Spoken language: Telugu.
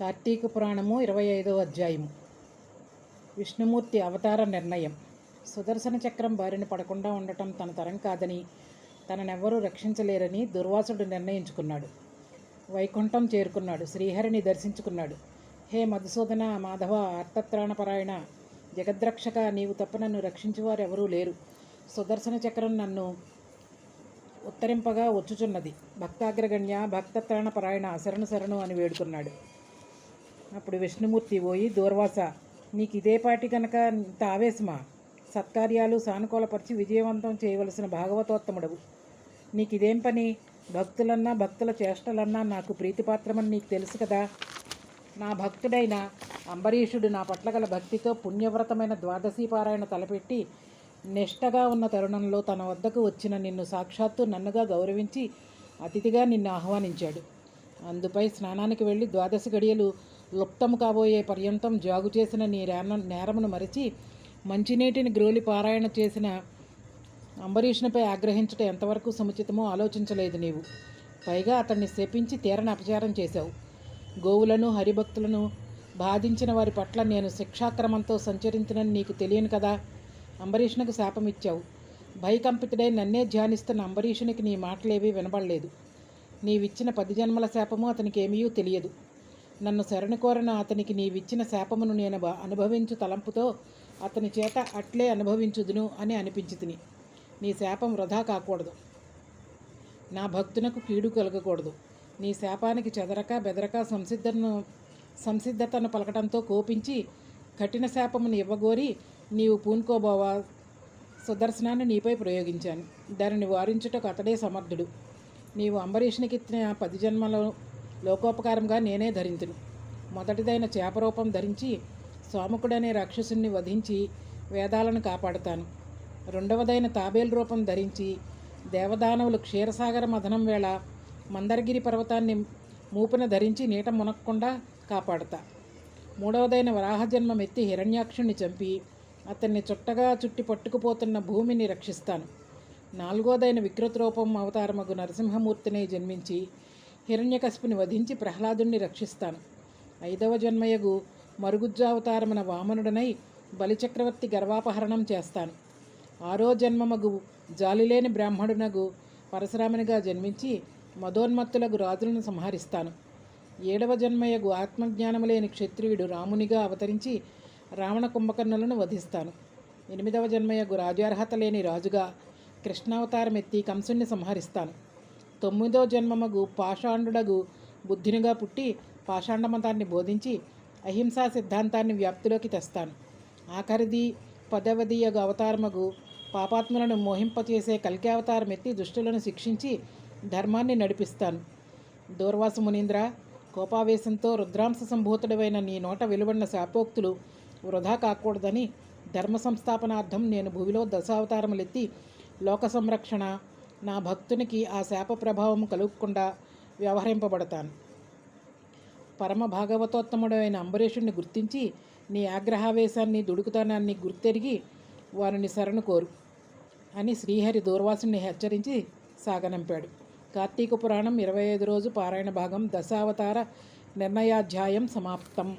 కార్తీక పురాణము ఇరవై ఐదవ అధ్యాయము. విష్ణుమూర్తి అవతార నిర్ణయం. సుదర్శన చక్రం బారిన పడకుండా ఉండటం తన తరం కాదని తననెవ్వరూ రక్షించలేరని దుర్వాసుడు నిర్ణయించుకున్నాడు. వైకుంఠం చేరుకున్నాడు శ్రీహరిని దర్శించుకున్నాడు. హే మధుసూదన మాధవ అర్థత్రాణపరాయణ జగద్రక్షక నీవు తప్ప నన్ను రక్షించేవారెవరూ లేరు. సుదర్శన చక్రం నన్ను ఉత్తరింపగా వచ్చుచున్నది. భక్తాగ్రగణ్య భక్తత్రాణపరాయణ శరణు శరణు అని వేడుకున్నాడు. అప్పుడు విష్ణుమూర్తి పోయి దూర్వాస నీకు ఇదే పాటి కనుక ఇంత ఆవేశమా? సత్కార్యాలు సానుకూలపరిచి విజయవంతం చేయవలసిన భాగవతోత్తముడవు. నీకు ఇదేం పని? భక్తులన్నా భక్తుల చేష్టలన్నా నాకు ప్రీతిపాత్రమని నీకు తెలుసు కదా. నా భక్తుడైన అంబరీషుడు నా పట్ల గల భక్తితో పుణ్యవ్రతమైన ద్వాదశీ పారాయణ తలపెట్టి నిష్టగా ఉన్న తరుణంలో తన వద్దకు వచ్చిన నిన్ను సాక్షాత్తు నన్నుగా గౌరవించి అతిథిగా నిన్ను ఆహ్వానించాడు. అందుపై స్నానానికి వెళ్ళి ద్వాదశి గడియలు లుప్తము కాబోయే పర్యంతం జాగు చేసిన నీ నేరం నేరమును మరిచి మంచినీటిని గ్రోలి పారాయణ చేసిన అంబరీషునిపై ఆగ్రహించటం ఎంతవరకు సముచితమో ఆలోచించలేదు నీవు. పైగా అతన్ని శపించి తీరని అపచారం చేశావు. గోవులను హరిభక్తులను బాధించిన వారి పట్ల నేను శిక్షాక్రమంతో సంచరించినని నీకు తెలియను కదా? అంబరీషునికి శాపం ఇచ్చావు భయకంపితుడై నన్నే ధ్యానిస్తున్న అంబరీషునికి నీ మాటలేవీ వినబడలేదు. నీవిచ్చిన పది జన్మల శాపము అతనికి ఏమీ తెలియదు. నన్ను శరణు అతనికి నీవిచ్చిన శాపమును నేను బ- అనుభవించు తలంపుతో అతని చేత అట్లే అనుభవించుదును అని అనిపించుతుని. నీ శాపం వృధా కాకూడదు. నా భక్తునకు కీడు కలగకూడదు. నీ శాపానికి చెదరక బెదరక సంసిద్ధను సంసిద్ధతను పలకటంతో కోపించి కఠిన శాపమును ఇవ్వగోరి నీవు పూనుకోబోవా సుదర్శనాన్ని నీపై ప్రయోగించాను. దానిని వారించుటకు అతడే సమర్థుడు. నీవు అంబరీషునికి ఇచ్చిన పది జన్మలో లోకోపకారంగా నేనే ధరించును మొదటిదైన చేపరూపం ధరించి స్వాముకుడనే రాక్షసుని వధించి వేదాలను కాపాడుతాను. రెండవదైన తాబేలు రూపం ధరించి దేవదానవులు క్షీరసాగర మథనం వేళ మందరగిరి పర్వతాన్ని మూపున ధరించి నీట మునక్కుండా కాపాడుతా. మూడవదైన వరాహజన్మం ఎత్తి హిరణ్యాక్షుణ్ణి చంపి అతన్ని చుట్టగా చుట్టి పట్టుకుపోతున్న భూమిని రక్షిస్తాను. నాలుగోదైన వికృత రూపం అవతారమగు నరసింహమూర్తిని జన్మించి హిరణ్యకశిపుని వధించి ప్రహ్లాదుణ్ణి రక్షిస్తాను. ఐదవ జన్మయగు మరుగుజ్జావతారమున వామనుడనై బలిచక్రవర్తి గర్వాపహరణం చేస్తాను. ఆరో జన్మమగు జాలిలేని బ్రాహ్మణునగు పరశురామునిగా జన్మించి మదోన్మత్తులకు రాజులను సంహరిస్తాను. ఏడవ జన్మయగు ఆత్మజ్ఞానము లేని క్షత్రియుడు రామునిగా అవతరించి రావణ కుంభకర్ణులను వధిస్తాను. ఎనిమిదవ జన్మయగు రాజార్హత లేని రాజుగా కృష్ణావతారం ఎత్తి కంసుణ్ణి సంహరిస్తాను. తొమ్మిదో జన్మమగు పాషాండుడగు బుద్ధినిగా పుట్టి పాషాండమతాన్ని బోధించి అహింసా సిద్ధాంతాన్ని వ్యాప్తిలోకి తెస్తాను. ఆఖరిది పదవదియగు అవతారమగు పాపాత్ములను మోహింపచేసే కల్కి అవతారం ఎత్తి దుష్టులను శిక్షించి ధర్మాన్ని నడిపిస్తాను. దూర్వాసు మునీంద్ర కోపావేశంతో రుద్రాంశ సంభూతుడవైన నీ నోట వెలువడిన శాపోక్తులు వృధా కాకూడదని ధర్మ సంస్థాపనార్థం నేను భూమిలో దశావతారములెత్తి లోక సంరక్షణ నా భక్తునికి ఆ శాప ప్రభావం కలుగకుండా వ్యవహరింపబడతాను. పరమ భాగవతోత్తముడైన అంబరీషుణ్ణి గుర్తించి నీ ఆగ్రహావేశాన్ని దుడుకుతనాన్ని గుర్తెరిగి వారిని శరణు కోరు అని శ్రీహరి దూర్వాసుని హెచ్చరించి సాగనంపాడు. కార్తీక పురాణం ఇరవై ఐదు రోజు పారాయణ భాగం దశావతార నిర్ణయాధ్యాయం సమాప్తం.